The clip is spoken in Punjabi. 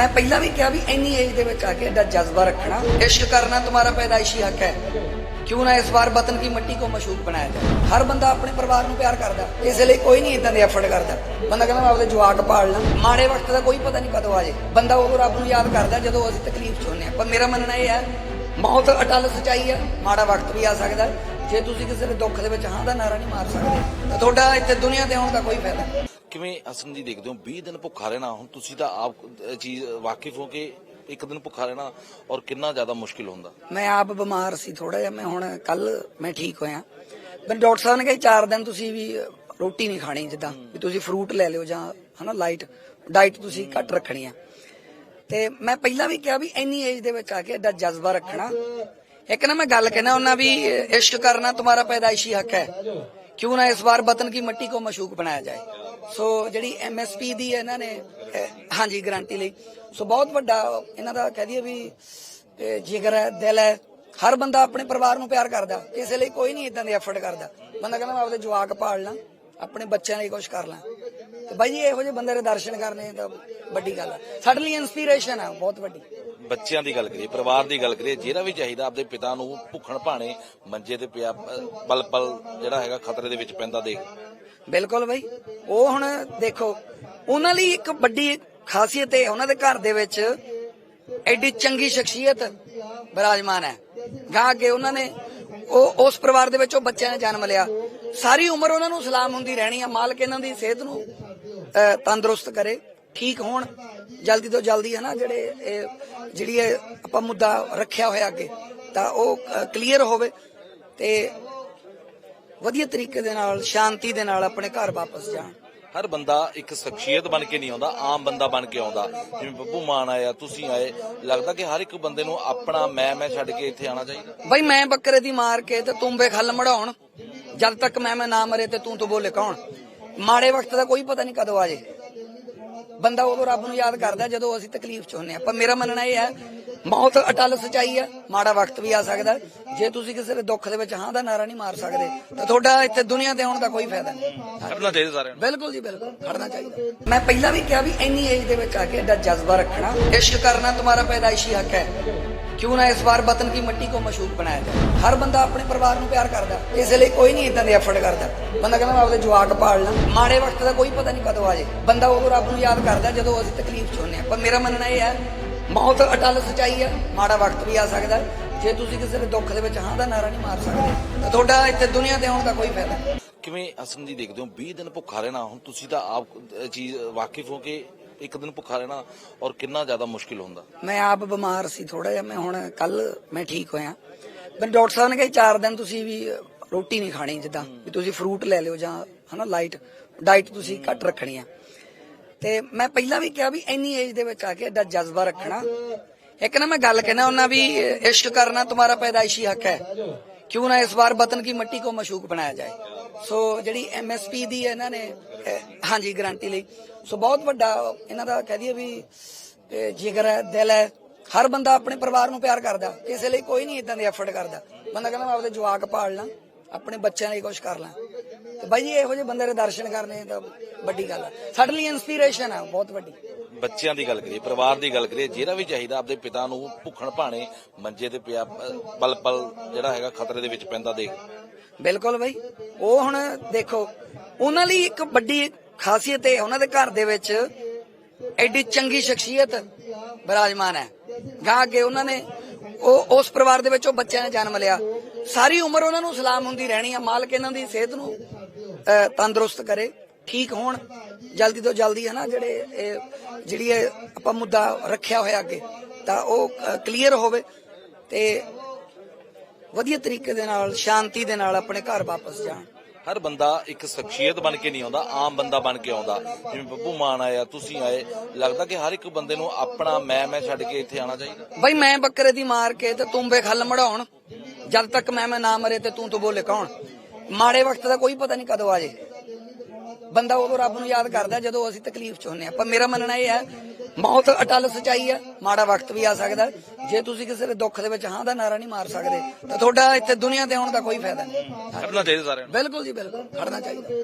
ਮੈਂ ਪਹਿਲਾਂ ਵੀ ਕਿਹਾ ਵੀ ਇੰਨੀ ਏਜ ਦੇ ਵਿੱਚ ਆ ਕੇ ਐਡਾ ਜਜ਼ਬਾ ਰੱਖਣਾ ਇਸ਼ਕ ਕਰਨਾ तुम्हारा पैदाइशी हक है क्यों ना इस बार वतन की मिट्टी को मशहूर बनाया जाए ਹਰ ਬੰਦਾ ਆਪਣੇ ਪਰਿਵਾਰ ਨੂੰ ਪਿਆਰ ਕਰਦਾ ਇਸ ਲਈ ਕੋਈ ਨਹੀਂ ਇਦਾਂ ਦੇ ਐਫਰਟ ਕਰਦਾ ਬੰਦਾ ਕਹਿੰਦਾ ਮੈਂ ਆਪਦੇ ਜਵਾਕ ਪਾਲ ਲਾਂ ਮਾੜੇ ਵਕਤ ਦਾ ਕੋਈ ਪਤਾ ਨਹੀਂ ਕਦੋਂ ਆ ਜੇ ਬੰਦਾ ਉਦੋਂ ਰੱਬ ਨੂੰ ਯਾਦ ਕਰਦਾ ਜਦੋਂ ਅਸੀਂ ਤਕਲੀਫ ਚ ਹੁੰਦੇ ਆ ਪਰ ਮੇਰਾ ਮੰਨਣਾ ਇਹ ਹੈ ਮੌਤ ਅਟਲ ਸਚਾਈ ਹੈ ਮਾੜਾ ਵਕਤ ਵੀ ਆ ਸਕਦਾ ਹੈ। ਜੇ ਤੁਸੀਂ ਕਿਸੇ ਦੇ ਦੁੱਖ ਦੇ ਵਿੱਚ ਹਾਂ ਦਾ ਨਾਰਾ ਨਹੀਂ ਮਾਰ ਸਕਦੇ ਤਾਂ ਤੁਹਾਡਾ ਇੱਥੇ ਦੁਨੀਆ ਤੇ ਆਉਣ ਦਾ ਕੋਈ ਫਾਇਦਾ ਨਹੀਂ ਕਿਵੇਂ ਅਸਨ ਜੀ ਦੇਖਦੇ ਹੋ? 20 ਦਿਨ ਭੁੱਖਾ ਰਹਿਣਾ, ਹੁਣ ਤੁਸੀਂ ਤਾਂ ਆਪ ਚੀਜ਼ ਵਾਕਿਫ ਹੋ ਕਿ ਇੱਕ ਦਿਨ ਭੁੱਖਾ ਰਹਿਣਾ ਔਰ ਕਿੰਨਾ ਜ਼ਿਆਦਾ ਮੁਸ਼ਕਿਲ ਹੁੰਦਾ। ਮੈਂ ਆਪ ਬਿਮਾਰ ਸੀ ਥੋੜਾ ਜਿਹਾ, ਮੈਂ ਹੁਣ ਕੱਲ ਮੈਂ ਠੀਕ ਹੋਇਆ। ਮੈਨੂੰ ਡਾਕਟਰ ਸਾਹਿਬ ਨੇ ਕਿਹਾ 4 ਦਿਨ ਤੁਸੀਂ ਵੀ ਰੋਟੀ ਨਹੀਂ ਖਾਣੀ ਜਿੱਦਾਂ, ਵੀ ਤੁਸੀਂ ਫਰੂਟ ਲੈ ਲਿਓ ਜਾਂ, ਹਨਾ ਲਾਈਟ ਡਾਈਟ ਤੁਸੀਂ ਘੱਟ ਰੱਖਣੀ ਆ। ਤੇ ਮੈਂ ਪਹਿਲਾਂ ਵੀ ਕਿਹਾ ਵੀ ਇੰਨੀ ਏਜ ਦੇ ਵਿੱਚ ਆ ਕੇ ਐਡਾ ਜਜ਼ਬਾ ਰੱਖਣਾ। ਇੱਕ ਨਾ ਮੈਂ ਗੱਲ ਕਹਿਣਾ, ਉਹਨਾਂ ਵੀ ਇਸ਼ਕ ਕਰਨਾ, ਤੁਹਾਡਾ ਪੈਦਾਇਸ਼ੀ ਹੱਕ ਹੈ। ਕਿਉਂ ਨਾ ਇਸ ਵਾਰ ਬਤਨ ਕੀ ਮਿੱਟੀ ਕੋ ਮਸ਼ੂਕ ਬਣਾਇਆ ਜਾਏ? ਸੋ ਜਿਹੜੀ ਐਮਐਸਪੀ ਦੀ ਇਹਨਾਂ ਨੇ ਹਾਂਜੀ ਗਾਰੰਟੀ ਲਈ। ਸੋ ਬਹੁਤ ਵੱਡਾ ਇਹਨਾਂ ਦਾ ਕਹਿ ਦਈਏ ਵੀ ਜਿਗਰ ਹੈ, ਦਿਲ ਹੈ। ਹਰ ਬੰਦਾ ਆਪਣੇ ਪਰਿਵਾਰ ਨੂੰ ਪਿਆਰ ਕਰਦਾ। ਕਿਸੇ ਲਈ ਕੋਈ ਨਹੀਂ ਇਦਾਂ ਦੇ ਐਫਰਟ ਕਰਦਾ। ਬੰਦਾ ਕਹਿੰਦਾ, ਮੈਂ ਆਪਦੇ ਜਵਾਕ ਪਾਲ ਲਾਂ, ਆਪਣੇ ਬੱਚਿਆਂ ਲਈ ਕੁਝ ਕਰ ਲਾਂ। ਤੇ ਬਾਈ ਇਹੋ ਜਿਹੇ ਬੰਦੇ ਦੇ ਦਰਸ਼ਨ ਕਰਨੇ ਤਾਂ ਵੱਡੀ ਗੱਲ ਹੈ। ਸਾਡੇ ਲਈ ਇਨਸਪੀਰੇਸ਼ਨ ਹੈ, ਬਹੁਤ ਵੱਡੀ। ਬੱਚਿਆਂ ਦੀ ਗੱਲ ਕਰੀਏ, ਪਰਿਵਾਰ ਦੀ ਗੱਲ ਕਰੀਏ, ਜਿਹੜਾ ਵੀ ਚਾਹੀਦਾ ਆਪਦੇ ਪਿਤਾ ਨੂੰ ਭੁੱਖਣ ਭਾਣੇ ਮੰਜੇ ਤੇ ਪਿਆ ਪਲ ਪਲ ਜਿਹੜਾ ਹੈਗਾ ਖਤਰੇ ਦੇ ਵਿੱਚ ਪੈਂਦਾ ਦੇਖ। ਬਿਲਕੁਲ ਬਈ। ਉਹ ਹੁਣ ਦੇਖੋ, ਉਹਨਾਂ ਲਈ ਇੱਕ ਵੱਡੀ ਖਾਸੀਅਤ ਹੈ ਉਹਨਾਂ ਦੇ ਘਰ ਦੇ ਵਿੱਚ ਐਡੀ ਚੰਗੀ ਸ਼ਖਸੀਅਤ ਬਿਰਾਜਮਾਨ ਹੈ। ਗਾਂ ਅੱਗੇ ਉਹਨਾਂ ਨੇ ਉਹ, ਉਸ ਪਰਿਵਾਰ ਦੇ ਵਿੱਚ ਉਹ ਬੱਚਿਆਂ ਨੇ ਜਨਮ ਲਿਆ। ਸਾਰੀ ਉਮਰ ਉਹਨਾਂ ਨੂੰ ਸਲਾਮ ਹੁੰਦੀ ਰਹਿਣੀ ਆ, ਮਾਲਕ ਇਹਨਾਂ ਦੀ ਸਿਹਤ ਨੂੰ ਤੰਦਰੁਸਤ ਕਰੇ। ਠੀਕ ਹੋਣ ਜਲਦੀ ਤੋਂ ਜਲਦੀ ਹੈ ਨਾ ਜਿਹੜੇ ਇਹ ਜਿਹੜੀ ਇਹ ਆਪਾਂ ਮੁੱਦਾ ਰੱਖਿਆ ਹੋਇਆ ਅੱਗੇ ਤਾਂ ਉਹ ਕਲੀਅਰ ਹੋਵੇ ਤੇ ਵਧੀਆ ਤਰੀਕੇ ਦੇ ਨਾਲ ਸ਼ਾਂਤੀ ਦੇ ਨਾਲ ਆਪਣੇ ਘਰ ਵਾਪਸ ਜਾਣ। ਹਰ ਬੰਦਾ ਇੱਕ ਸ਼ਖਸੀਅਤ ਬਣ ਕੇ ਨਹੀਂ ਆਉਂਦਾ ਆਮ ਬੰਦਾ ਬਣ ਕੇ ਆਉਂਦਾ। ਜਿਵੇਂ ਬੱਬੂ ਮਾਨ ਆਇਆ ਤੁਸੀਂ ਆਏ ਲੱਗਦਾ ਕਿ ਹਰ ਇੱਕ ਬੰਦੇ ਨੂੰ ਆਪਣਾ ਮੈਂ ਮੈਂ ਛੱਡ ਕੇ ਇੱਥੇ ਆਉਣਾ ਚਾਹੀਦਾ। ਬਈ ਮੈਂ ਬੱਕਰੇ ਦੀ ਮਾਰ ਕੇ ਤੇ ਤੂੰ ਬੇਖਲ ਮੜਾਉਣ ਜਦ ਤੱਕ ਮੈਂ ਮੈਂ ਨਾ ਮਰੇ ਤੇ ਤੂੰ ਤੋਂ ਬੋਲੇ ਕੌਣ ਮਾੜੇ ਵਕਤ ਦਾ ਕੋਈ ਪਤਾ ਨਹੀਂ ਕਦੋਂ ਆ ਜੇ। ਬੰਦਾ ਉਦੋਂ ਰੱਬ ਨੂੰ ਯਾਦ ਕਰਦਾ ਜਦੋਂ ਅਸੀਂ ਤਕਲੀਫ ਚ ਹੁੰਦੇ ਆ ਪਰ ਮੇਰਾ ਮੰਨਣਾ ਇਹ ਹੈ ਬਹੁਤ ਅਟਲ ਸਚਾਈ ਹੈ ਮਾੜਾ ਵਕਤ ਵੀ ਆ ਸਕਦਾ। ਜੇ ਤੁਸੀਂ ਕਿਸੇ ਦੇ ਦੁੱਖ ਦੇ ਵਿੱਚ ਹਾਂ ਦਾ ਨਾਰਾ ਨਹੀਂ ਮਾਰ ਸਕਦੇ ਤਾਂ ਤੁਹਾਡਾ ਇੱਥੇ ਦੁਨੀਆ ਤੇ ਆਉਣ ਦਾ ਕੋਈ ਫਾਇਦਾ ਨਹੀਂ। ਬਿਲਕੁਲ ਜੀ ਬਿਲਕੁਲ ਖੜਨਾ ਚਾਹੀਦਾ। ਮੈਂ ਪਹਿਲਾਂ ਵੀ ਕਿਹਾ ਵੀ ਇੰਨੀ ਏਜ ਦੇ ਵਿੱਚ ਆ ਕੇ ਐਡਾ ਜਜ਼ਬਾ ਰੱਖਣਾ ਇਸ਼ਕ ਕਰਨਾ ਤੁਹਾਡਾ ਪੈਦਾਇਸ਼ੀ ਹੱਕ ਹੈ। ਕਿਉਂ ਨਾ ਇਸ ਵਾਰ ਬਤਨ ਦੀ ਮਿੱਟੀ ਕੋ ਮਸ਼ਹੂਰ ਬਣਾਇਆ ਜਾਏ। ਹਰ ਬੰਦਾ ਆਪਣੇ ਪਰਿਵਾਰ ਨੂੰ ਪਿਆਰ ਕਰਦਾ ਇਸ ਲਈ ਕੋਈ ਨਹੀਂ ਇਦਾਂ ਦੇ ਐਫਰਟ ਕਰਦਾ। ਬੰਦਾ ਕਹਿੰਦਾ ਮੈਂ ਆਪਣੇ ਜਵਾਕ ਪਾਲਣਾ ਮਾੜੇ ਵਕਤ ਦਾ ਕੋਈ ਪਤਾ ਨਹੀਂ ਕਦੋਂ ਆ ਜਾਏ। ਬੰਦਾ ਉਹ ਰੱਬ ਨੂੰ ਯਾਦ ਕਰਦਾ ਜਦੋਂ ਅਸੀਂ ਤਕਲੀਫ 'ਚ ਹੁੰਨੇ ਆ ਪਰ ਮੇਰਾ ਮੰਨਣਾ ਇਹ ਹੈ ਮੌਤ ਅਟਲ ਸਚਾਈ ਹੈ ਮਾੜਾ ਵਕਤ ਵੀ ਆ ਸਕਦਾ। ਜੇ ਤੁਸੀਂ ਕਿਸੇ ਦੇ ਦੁੱਖ ਦੇ ਵਿੱਚ ਹਾਂ ਦਾ ਨਾਰਾ ਨਹੀਂ ਮਾਰ ਸਕਦੇ। ਤਾਂ ਤੁਹਾਡਾ ਇੱਥੇ ਦੁਨੀਆ ਤੇ ਆਉਣ ਦਾ ਕੋਈ ਫਾਇਦਾ ਨਹੀਂ। ਕਿਵੇਂ ਹਸਨ ਜੀ ਦੇਖਦੇ ਹੋ? 20 ਦਿਨ ਭੁੱਖਾ ਰਹਿਣਾ ਹੁਣ ਤੁਸੀਂ ਤਾਂ ਆਪ ਚੀਜ਼ ਵਾਕਿਫ ਹੋ ਕਿ ਇੱਕ ਦਿਨ ਭੁੱਖਾ ਰਹਿਣਾ ਔਰ ਕਿੰਨਾ ਜ਼ਿਆਦਾ ਮੁਸ਼ਕਿਲ ਹੁੰਦਾ। ਮੈਂ ਆਪ ਬਿਮਾਰ ਸੀ ਥੋੜਾ ਜਿਹਾ। ਮੈਂ ਹੁਣ ਕੱਲ ਮੈਂ ਠੀਕ ਹੋਇਆ। ਮੈਂ ਡਾਕਟਰ ਸਾਹਿਬ ਨੇ ਕਿਹਾ ਚਾਰ ਦਿਨ ਤੁਸੀਂ ਵੀ ਰੋਟੀ ਨਹੀਂ ਖਾਣੀ ਜਿੱਦਾਂ। ਵੀ ਤੁਸੀਂ ਫਰੂਟ ਲੈ ਲਿਓ ਜਾਂ ਹਨਾ ਲਾਈਟ ਡਾਈਟ ਤੁਸੀਂ ਘੱਟ ਰੱਖਣੀ ਆ। ਤੇ ਮੈਂ ਪਹਿਲਾਂ ਵੀ ਕਿਹਾ ਵੀ ਇੰਨੀ ਏਜ ਦੇ ਵਿੱਚ ਆ ਕੇ ਐਡਾ ਜਜ਼ਬਾ ਰੱਖਣਾ। ਇੱਕ ਨਾ ਮੈਂ ਗੱਲ ਕਹਿਣਾ, ਉਹਨਾਂ ਵੀ ਇਸ਼ਕ ਕਰਨਾ ਤੁਹਾਡਾ ਪੈਦਾਇਸ਼ੀ ਹੱਕ ਹੈ। ਕਿਉਂ ਨਾ ਇਸ ਵਾਰ ਬਤਨ ਕੀ ਮਿੱਟੀ ਕੋ ਮਸ਼ੂਕ ਬਣਾਇਆ ਜਾਏ। ਸੋ ਜਿਹੜੀ ਐਮਐਸਪੀ ਦੀ ਹੈ ਇਹਨਾਂ ਨੇ ਹਾਂਜੀ ਗਰੰਟੀ ਲਈ। ਸੋ ਬਹੁਤ ਵੱਡਾ ਇਹਨਾਂ ਦਾ ਕਹਿ ਦਈਏ ਵੀ ਜਿਗਰ ਹੈ, ਦਿਲ ਹੈ। ਹਰ ਬੰਦਾ ਆਪਣੇ ਪਰਿਵਾਰ ਨੂੰ ਪਿਆਰ ਕਰਦਾ। ਕਿਸੇ ਲਈ ਕੋਈ ਨਹੀਂ ਇਦਾਂ ਦੇ ਐਫਰਟ ਕਰਦਾ। ਬੰਦਾ ਕਹਿੰਦਾ ਮੈਂ ਆਪਦੇ ਜਵਾਕ ਪਾਲ ਲਾਂ, ਆਪਣੇ ਬੱਚਿਆਂ ਲਈ ਕੁਝ ਕਰ ਲਾਂ। ਤੇ ਬਾਈ ਜੀ ਇਹੋ ਜਿਹੇ ਬੰਦੇ ਦੇ ਦਰਸ਼ਨ ਕਰਨੇ ਤਾਂ ਵੱਡੀ ਗੱਲ ਹੈ ਸਾਡੇ ਲਈ ਇਨਸਪੀਰੇਸ਼ਨ ਹੈ ਬਹੁਤ ਵੱਡੀ। ਬੱਚਿਆਂ ਦੀ ਗੱਲ ਕਰੀਏ ਪਰਿਵਾਰ ਦੀ ਗੱਲ ਕਰੀਏ ਜਿਹੜਾ ਵੀ ਚਾਹੀਦਾ ਆਪਦੇ ਪਿਤਾ ਨੂੰ ਭੁੱਖਣ ਭਾਣੇ ਮੰਜੇ ਤੇ ਪਿਆ ਪਲ ਪਲ ਜਿਹੜਾ ਹੈਗਾ ਖਤਰੇ ਦੇ ਵਿੱਚ ਪੈਂਦਾ ਦੇਖ। ਬਿਲਕੁਲ ਬਈ। ਉਹ ਹੁਣ ਦੇਖੋ ਉਹਨਾਂ ਲਈ ਇੱਕ ਵੱਡੀ ਖਾਸੀਅਤ ਹੈ ਉਹਨਾਂ ਦੇ ਘਰ ਦੇ ਵਿੱਚ ਐਡੀ ਚੰਗੀ ਸ਼ਖਸੀਅਤ ਬਿਰਾਜਮਾਨ ਹੈ। ਗਾਂ ਅੱਗੇ ਉਹਨਾਂ ਨੇ ਉਹ ਉਸ ਪਰਿਵਾਰ ਦੇ ਵਿੱਚ ਉਹ ਬੱਚਿਆਂ ਨੇ ਜਨਮ ਲਿਆ। ਸਾਰੀ ਉਮਰ ਉਹਨਾਂ ਨੂੰ ਸਲਾਮ ਹੁੰਦੀ ਰਹਿਣੀ ਆ ਮਾਲਕ ਇਹਨਾਂ ਦੀ ਸਿਹਤ ਨੂੰ ਤੰਦਰੁਸਤ ਕਰੇ ਠੀਕ ਹੋਣ। ਜਲਦੀ ਤੋਂ ਜਲਦੀ ਹੈ ਨਾ ਜਿਹੜੇ ਇਹ ਜਿਹੜੀ ਇਹ ਆਪਾਂ ਮੁੱਦਾ ਰੱਖਿਆ ਹੋਇਆ ਅੱਗੇ ਤਾਂ ਉਹ ਕਲੀਅਰ ਹੋਵੇ ਤੇ ਵਧੀਆ ਤਰੀਕੇ ਦੇ ਨਾਲ ਸ਼ਾਂਤੀ ਦੇ ਨਾਲ ਆਪਣੇ ਘਰ ਵਾਪਸ ਜਾਣ। ਹਰ ਬੰਦਾ ਇੱਕ ਸ਼ਖਸੀਅਤ ਬਣ ਕੇ ਨਹੀਂ ਆਉਂਦਾ ਆਮ ਬੰਦਾ ਬਣ ਕੇ ਆਉਂਦਾ। ਜਿਵੇਂ ਬੱਬੂ ਮਾਨ ਆਇਆ ਤੁਸੀਂ ਆਏ ਲੱਗਦਾ ਕਿ ਹਰ ਇੱਕ ਬੰਦੇ ਨੂੰ ਆਪਣਾ ਮੈਂ ਮੈਂ ਛੱਡ ਕੇ ਇੱਥੇ ਆਉਣਾ ਚਾਹੀਦਾ। ਬਈ ਮੈਂ ਬੱਕਰੇ ਦੀ ਮਾਰ ਕੇ ਤੇ ਤੂੰ ਬੇਖਲ ਮੜਾਉਣ ਜਦ ਤੱਕ ਮੈਂ ਮੈਂ ਨਾ ਮਰੇ ਤੇ ਤੂੰ ਤੋਂ ਬੋਲੇ ਕੌਣ? ਮਾੜੇ ਵਕਤ ਦਾ ਕੋਈ ਪਤਾ ਨਹੀਂ ਕਦੋਂ ਆ ਜੇ। ਬੰਦਾ ਉਦੋਂ ਰੱਬ ਨੂੰ ਯਾਦ ਕਰਦਾ ਜਦੋਂ ਅਸੀਂ ਤਕਲੀਫ ਚ ਹੁੰਦੇ ਆ ਪਰ ਮੇਰਾ ਮੰਨਣਾ ਇਹ ਹੈ ਮੌਤ ਅਟਲ ਸਚਾਈ ਹੈ ਮਾੜਾ ਵਕਤ ਵੀ ਆ ਸਕਦਾ। ਜੇ ਤੁਸੀਂ ਕਿਸੇ ਦੇ ਦੁੱਖ ਦੇ ਵਿੱਚ ਹਾਂ ਦਾ ਨਾਰਾ ਨਹੀਂ ਮਾਰ ਸਕਦੇ ਤਾਂ ਤੁਹਾਡਾ ਇੱਥੇ ਦੁਨੀਆ ਤੇ ਆਉਣ ਦਾ ਕੋਈ ਫਾਇਦਾ ਨਹੀਂ। ਕਰਨਾ ਚਾਹੀਦਾ ਸਾਰਿਆਂ ਨੂੰ। ਬਿਲਕੁਲ ਜੀ ਬਿਲਕੁਲ ਖੜਨਾ ਚਾਹੀਦਾ।